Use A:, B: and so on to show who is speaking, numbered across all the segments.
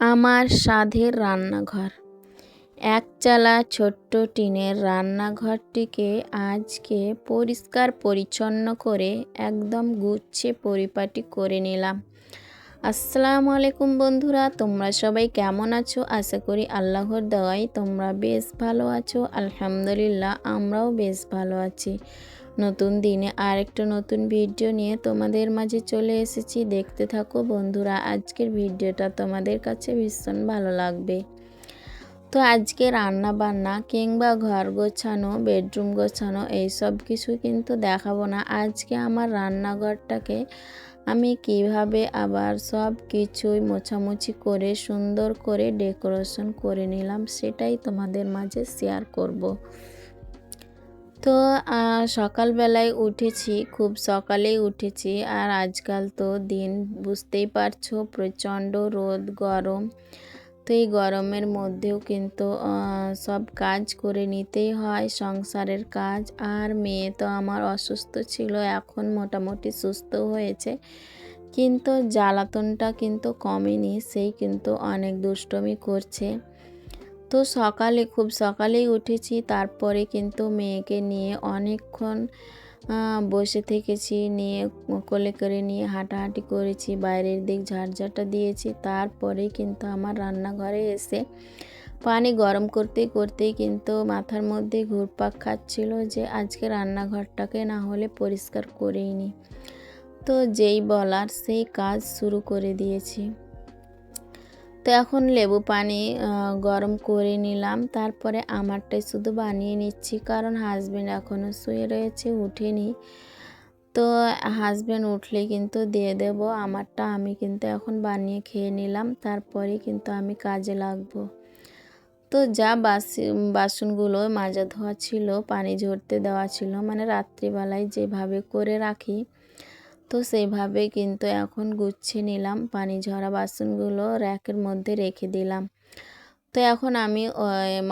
A: আমার স্বাদের রান্নাঘর। একচালা ছোট্ট টিনের রান্নাঘরটিকে আজকে পরিষ্কার পরিচ্ছন্ন করে একদম গুচ্ছে পরিপাটি করে নিলাম। আসসালামু আলাইকুম বন্ধুরা, তোমরা সবাই কেমন আছো? আশা করি আল্লাহর দেওয়াই তোমরা বেশ ভালো আছো। আলহামদুলিল্লাহ, আমরাও বেশ ভালো আছি। নতুন দিনে আরেকটা নতুন ভিডিও নিয়ে তোমাদের মাঝে চলে এসেছি। দেখতে থাকো বন্ধুরা, আজকের ভিডিওটা তোমাদের কাছে ভীষণ ভালো লাগবে। তো আজকে রান্না বান্না কিংবা ঘর গোছানো, বেডরুম গোছানো এইসব কিছু কিন্তু দেখাবো না আজকে আমার রান্নাঘরটাকে আমি কীভাবে আবার সব কিছুই মোছামুছি করে, সুন্দর করে ডেকোরেশন করে নিলাম সেটাই তোমাদের মাঝে শেয়ার করব। তো সকালবেলায় উঠেছি, খুব সকালেই উঠেছি আর আজকাল তো দিন বুঝতেই পারছ প্রচণ্ড রোদ, গরম তো এই গরমের মধ্যেও কিন্তু সব কাজ করে নিতেই হয়, সংসারের কাজ। আর মেয়ে তো আমার অসুস্থ ছিল, এখন মোটামুটি সুস্থ হয়েছে। কিন্তু জ্বালাতনটা কিন্তু কমেনি, সেই কিন্তু অনেক দুষ্টমি করছে। তো সকালে, খুব সকালেই উঠেছি, তারপরে কিন্তু মেয়েকে নিয়ে অনেকক্ষণ বসে থেকেছি, নিয়ে কোলে করে নিয়ে হাঁটাহাঁটি করেছি, বাইরের দিক ঝাড়ঝাটা দিয়েছি, তারপরে কিন্তু আমার রান্নাঘরে এসে পানি গরম করতেই করতেই কিন্তু মাথার মধ্যে ঘুরপাক খাচ্ছিল যে আজকে রান্নাঘরটাকে না হলে পরিষ্কার করেই নি তো যেই বলার, সেই কাজ শুরু করে দিয়েছি। তো এখন লেবু পানি গরম করে নিলাম। তারপরে আমারটাই শুধু বানিয়ে নিচ্ছি, কারণ হাজব্যান্ড এখনও শুয়ে রয়েছে, উঠেনি। তো হাজব্যান্ড উঠলে কিন্তু দিয়ে দেব, আমারটা আমি কিন্তু এখন বানিয়ে খেয়ে নিলাম, তারপরে কিন্তু আমি কাজে লাগবো। তো যা বাসি, বাসনগুলো মাজা ধোয়া ছিল, পানি ঝরতে দেওয়া ছিল মানে রাত্রিবেলায় যেভাবে করে রাখি তো সেইভাবে কিন্তু এখন গুছিয়ে নিলাম। পানি ঝরা বাসনগুলো র্যাকের মধ্যে রেখে দিলাম। তো এখন আমি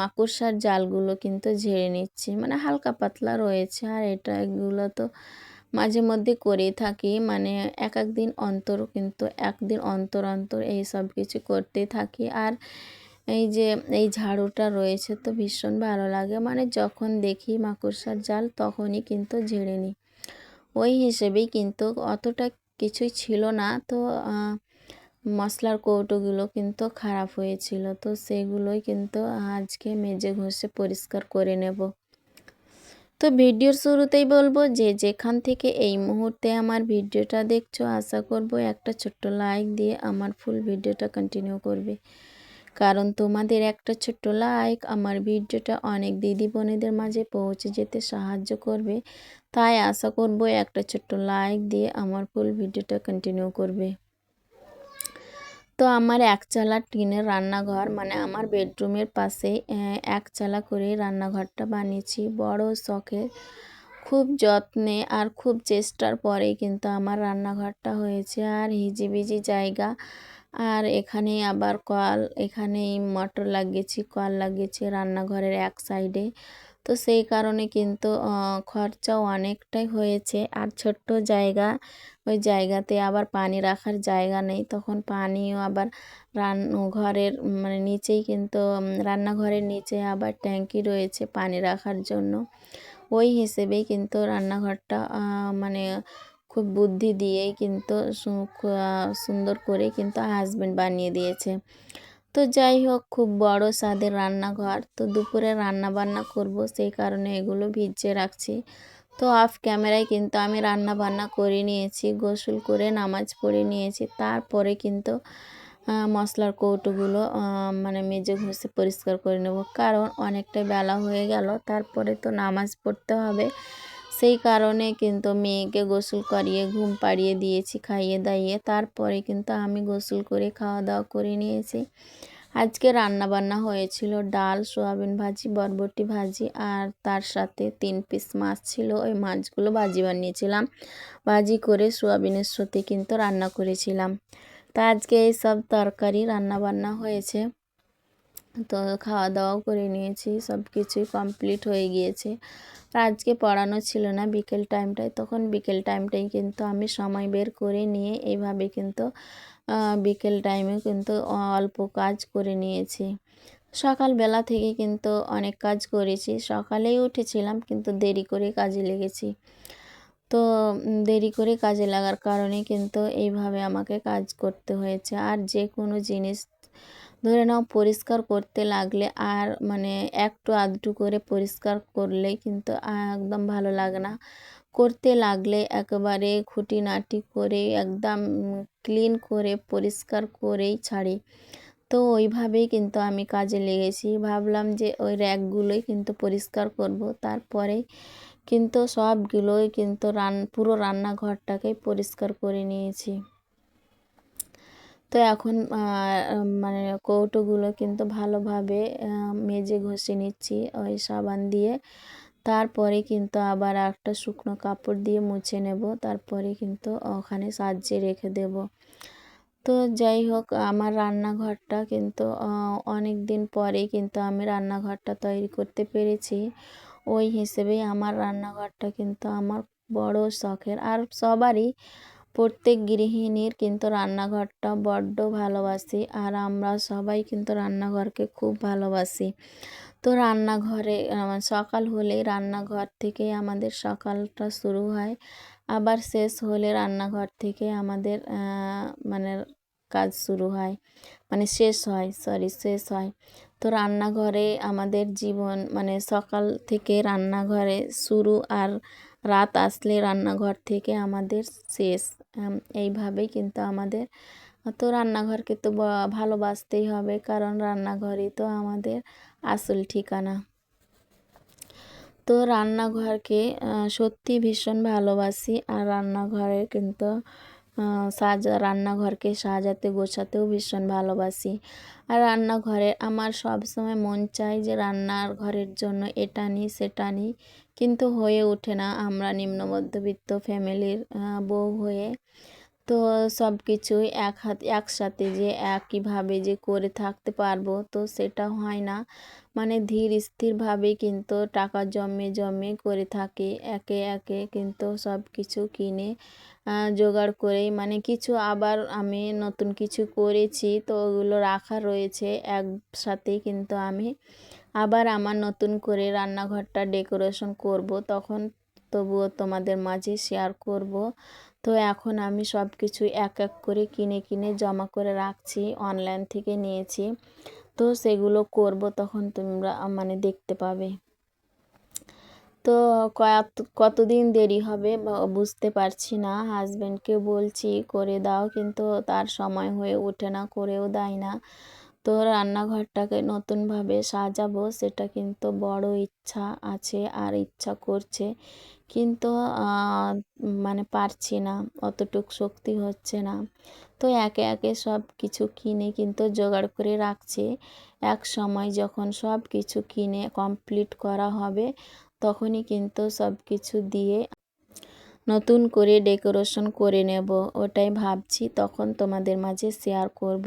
A: মাকড়সার জালগুলো কিন্তু ঝেড়ে নিচ্ছি। মানে হালকা পাতলা রয়েছে আর এটা এগুলো তো মাঝে মধ্যে করেই থাকি। মানে এক এক দিন অন্তর কিন্তু একদিন অন্তর অন্তর এই সব কিছু করতে থাকি। আর এই যে এই ঝাড়ুটা রয়েছে তো ভীষণ ভালো লাগে। মানে যখন দেখি মাকড়সার জাল তখনই কিন্তু ঝেড়ে নিই। ওই হিসেবেই কিন্তু অতটা কিছুই ছিল না। তো মশলার কৌটোগুলো কিন্তু খারাপ হয়েছিল। তো সেগুলোই কিন্তু আজকে মেজে ঘষে পরিষ্কার করে নেব। তো ভিডিওর শুরুতেই বলব যে, যেখান থেকে এই মুহূর্তে আমার ভিডিওটা দেখছ, আশা করব একটা ছোট্ট লাইক দিয়ে আমার ফুল ভিডিওটা কন্টিনিউ করবে। কারণ তোমাদের একটা ছোট্ট লাইক আমার ভিডিওটা অনেক দিদি বোনেদের মাঝে পৌঁছে যেতে সাহায্য করবে। তাই আশা করব একটা ছোট্ট লাইক দিয়ে আমার ফুল ভিডিওটা কন্টিনিউ করবে। তো আমার একচালা টিনের রান্নাঘর মানে আমার বেডরুমের পাশে একচালা করে রান্নাঘরটা বানিয়েছি। বড় শখে, খুব যত্নে আর খুব চেষ্টার পরে কিন্তু আমার রান্নাঘরটা হয়েছে। আর হিজিবিজি জায়গা আর এখানে আবার কল, এখানেই মোটর লাগিয়েছি, কল লাগিয়েছি রান্নাঘরের এক সাইডে। তো সেই কারণে কিন্তু খরচাও অনেকটাই হয়েছে। আর ছোট্ট জায়গা, ওই জায়গাতে আবার পানি রাখার জায়গা নেই। তখন পানিও আবার রান, ঘরের মানে নিচেই কিন্তু রান্নাঘরের নিচে আবার ট্যাঙ্কি রয়েছে পানি রাখার জন্য। ওই হিসেবেই কিন্তু রান্নাঘরটা মানে খুব বুদ্ধি দিয়েই কিন্তু সুন্দর করে কিন্তু হাজব্যান্ড বানিয়ে দিয়েছে। তো যাই হোক, খুব বড় স্বাদের রান্নাঘর। তো দুপুরে রান্না বান্না করব, সেই কারণে এগুলো ভিজিয়ে রাখছি। তো অফ ক্যামেরায় কিন্তু আমি রান্না বান্না করে নিয়েছি, গোসল করে নামাজ পড়ে নিয়েছি। তারপরে কিন্তু মশলার কৌটোগুলো মানে মেজে ঘষে পরিষ্কার করে নেব। কারণ অনেকটাই বেলা হয়ে গেল, তারপরে তো নামাজ পড়তে হবে। সেই কারণে কিন্তু মেয়েকে গোসল করিয়ে, ঘুম পাড়িয়ে দিয়েছি, খাইয়ে দাইয়ে। তারপরে কিন্তু আমি গোসল করে খাওয়া দাওয়া করে নিয়েছি। আজকে রান্না বান্না হয়েছিল ডাল, সোয়াবিন ভাজি, বরবটি ভাজি আর তার সাথে তিন পিস মাছ ছিল। ওই মাছগুলো ভাজি বানিয়েছিলাম। ভাজি করে সোয়াবিনের সাথে কিন্তু রান্না করেছিলাম। তা আজকে এই সব তরকারি রান্না বান্না হয়েছে। তো খাওয়া দাওয়াও করে নিয়েছি সব কিছুই কমপ্লিট হয়ে গিয়েছে। আর আজকে পড়ানো ছিল না বিকেল টাইমটায় তখন বিকেল টাইমটাই কিন্তু আমি সময় বের করে নিয়ে এইভাবে কিন্তু বিকেল টাইমে কিন্তু অল্প কাজ করে নিয়েছি। সকালবেলা থেকে কিন্তু অনেক কাজ করেছি, সকালেই উঠেছিলাম কিন্তু দেরি করে কাজে লেগেছি। তো দেরি করে কাজে লাগার কারণে কিন্তু এইভাবে আমাকে কাজ করতে হয়েছে। আর যে কোনো জিনিস ধরে নাও পরিষ্কার করতে লাগলে আর মানে একটু আধটু করে পরিষ্কার করলে কিন্তু একদম ভালো লাগে না। করতে লাগলে একেবারে খুঁটিনাটি করে একদম ক্লিন করে, পরিষ্কার করেই ছাড়ি। তো ওইভাবেই কিন্তু আমি কাজে লেগেছি। ভাবলাম যে ওই র্যাকগুলোই কিন্তু পরিষ্কার করব। তারপরে কিন্তু সবগুলোই কিন্তু রান, পুরো রান্নাঘরটাকেই পরিষ্কার করে নিয়েছি। তো এখন মানে কৌটোগুলো কিন্তু ভালোভাবে মেজে ঘষে নিচ্ছি ওই সাবান দিয়ে। তারপরে কিন্তু আবার একটা শুকনো কাপড় দিয়ে মুছে নেব। তারপরে কিন্তু ওখানে সাজিয়ে রেখে দেব। তো যাই হোক, আমার রান্নাঘরটা কিন্তু অনেক দিন পরে কিন্তু আমি রান্নাঘরটা তৈরি করতে পেরেছি। ওই হিসেবেই আমার রান্নাঘরটা কিন্তু আমার বড় শখের। আর সবারই প্রত্যেক গৃহিণীর কিন্তু রান্নাঘরটা বড্ড ভালোবাসি আর আমরা সবাই কিন্তু রান্নাঘরকে খুব ভালোবাসি। তো রান্নাঘরে সকাল হলেই রান্নাঘর থেকে আমাদের সকালটা শুরু হয়, আবার শেষ হলে রান্নাঘর থেকে আমাদের মানে কাজ শুরু হয় মানে শেষ হয় সরি শেষ হয়। তো রান্নাঘরে আমাদের জীবন মানে সকাল থেকে রান্নাঘরে শুরু আর রাত আসলে রান্নাঘর থেকে আমাদের শেষ। এইভাবেই কিন্তু আমাদের, তো রান্নাঘরকে তো ভালোবাসতেই হবে, কারণ রান্নাঘরই তো আমাদের আসল ঠিকানা। তো রান্নাঘরকে সত্যি ভীষণ ভালোবাসি, আর রান্নাঘরে কিন্তু সাজা, রান্নাঘরকে সাজাতে, গোছাতেও ভীষণ ভালোবাসি। আর রান্নাঘরে আমার সব সময় মন চাই যে রান্নার ঘরের জন্য এটা নিই সেটা নিই কিন্তু হয়ে ওঠে না। আমরা নিম্ন মধ্যবিত্ত ফ্যামিলির বউ হয়ে তো সব কিছুই এক হাত, একসাথে যে একইভাবে যে করে থাকতে পারব, তো সেটা হয় না। মানে ধীর স্থিরভাবে কিন্তু টাকা জমে জমে করে থাকি, একে একে কিন্তু সব কিছু কিনে জোগাড় করেই। মানে কিছু আবার আমি নতুন কিছু করেছি, তো ওগুলো রাখা রয়েছে, একসাথেই কিন্তু আমি আবার আমার নতুন করে রান্নাঘরটা ডেকোরেশন করব। তখন তবুও তোমাদের মাঝে শেয়ার করব। তো এখন আমি সব কিছু এক এক করে কিনে কিনে জমা করে রাখছি অনলাইন থেকে নিয়েছি। তো সেগুলো করব তখন তোমরা মানে দেখতে পাবে। তো কত কতদিন দেরি হবে বুঝতে পারছি না। হাজব্যান্ডকে বলছি, করে দাও। কিন্তু তার সময় হয়ে ওঠে না, করেও দেয় না। তো রান্নাঘরটাকে নতুনভাবে সাজাবো, সেটা কিন্তু বড় ইচ্ছা আছে আর ইচ্ছা করছে। কিন্তু মানে পারছি না, অতটুক শক্তি হচ্ছে না। তো একে একে সব কিছু কিনে কিন্তু জোগাড় করে রাখছি। এক সময় যখন সব কিছু কিনে কমপ্লিট করা হবে, তখনই কিন্তু সব কিছু দিয়ে নতুন করে ডেকোরেশন করে নেব, ওটাই ভাবছি, তখন তোমাদের মাঝে শেয়ার করব।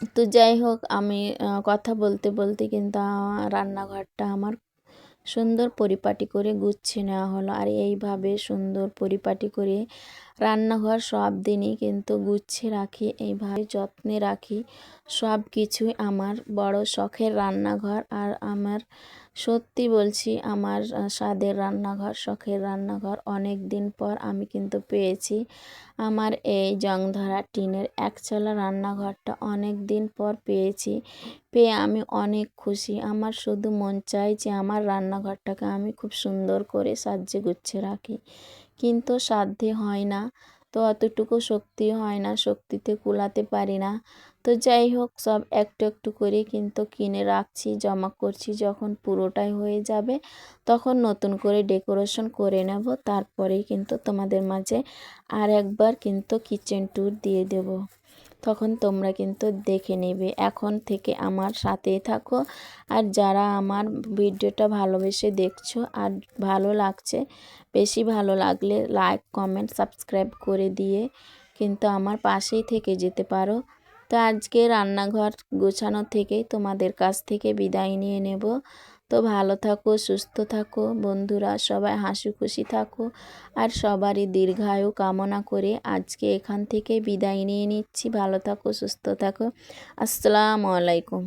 A: তো যাই হোক, আমি কথা বলতে বলতে কিন্তু রান্নাঘরটা আমার সুন্দর পরিপাটি করে গুছিয়ে নেওয়া হলো। আর এইভাবে সুন্দর পরিপাটি করে রান্নাঘর সব দিনই কিন্তু গুছিয়ে রাখি, এইভাবে যত্নে রাখি। সব কিছুই আমার বড় শখের রান্নাঘর আর আমার সত্যি বলছি আমার স্বাদের রান্নাঘর, শখের রান্নাঘর অনেক দিন পর আমি কিন্তু পেয়েছি। আমার এই জংধরা টিনের একচলা রান্নাঘরটা অনেক দিন পর পেয়েছি, পেয়ে আমি অনেক খুশি। আমার শুধু মন চাই যে আমার রান্নাঘরটাকে আমি খুব সুন্দর করে সাজিয়ে গুছিয়ে রাখি। কিন্তু সাধ্যে হয় না। তো অতটুকু শক্তি হয় না, শক্তিতে কুলাতে পারি না। তো যাই হোক, সব একটু একটু করে কিন্তু কিনে রাখছি, জমা করছি। যখন পুরোটাই হয়ে যাবে, তখন নতুন করে ডেকোরেশন করে নেব। তারপরেই কিন্তু তোমাদের মাঝে আর একবার কিন্তু কিচেন ট্যুর দিয়ে দেব। তখন তোমরা কিন্তু দেখে নেবে। এখন থেকে আমার সাথেই থাকো। আর যারা আমার ভিডিওটা ভালোবেসে দেখছ আর ভালো লাগছে বেশি ভালো লাগলে লাইক কমেন্ট সাবস্ক্রাইব করে দিয়ে কিন্তু আমার পাশেই থেকে যেতে পারো। তো আজকে রান্নাঘর গোছানো থেকেই তোমাদের কাছ থেকে বিদায় নিয়ে নেব। তো ভালো থাকো, সুস্থ থাকো, বন্ধুরা সবাই হাসি খুশি থাকো আর সবারই দীর্ঘায়ু কামনা করে আজকে এখান থেকে বিদায় নিয়ে নিচ্ছি। ভালো থাকো, সুস্থ থাকো। আসসালামু আলাইকুম।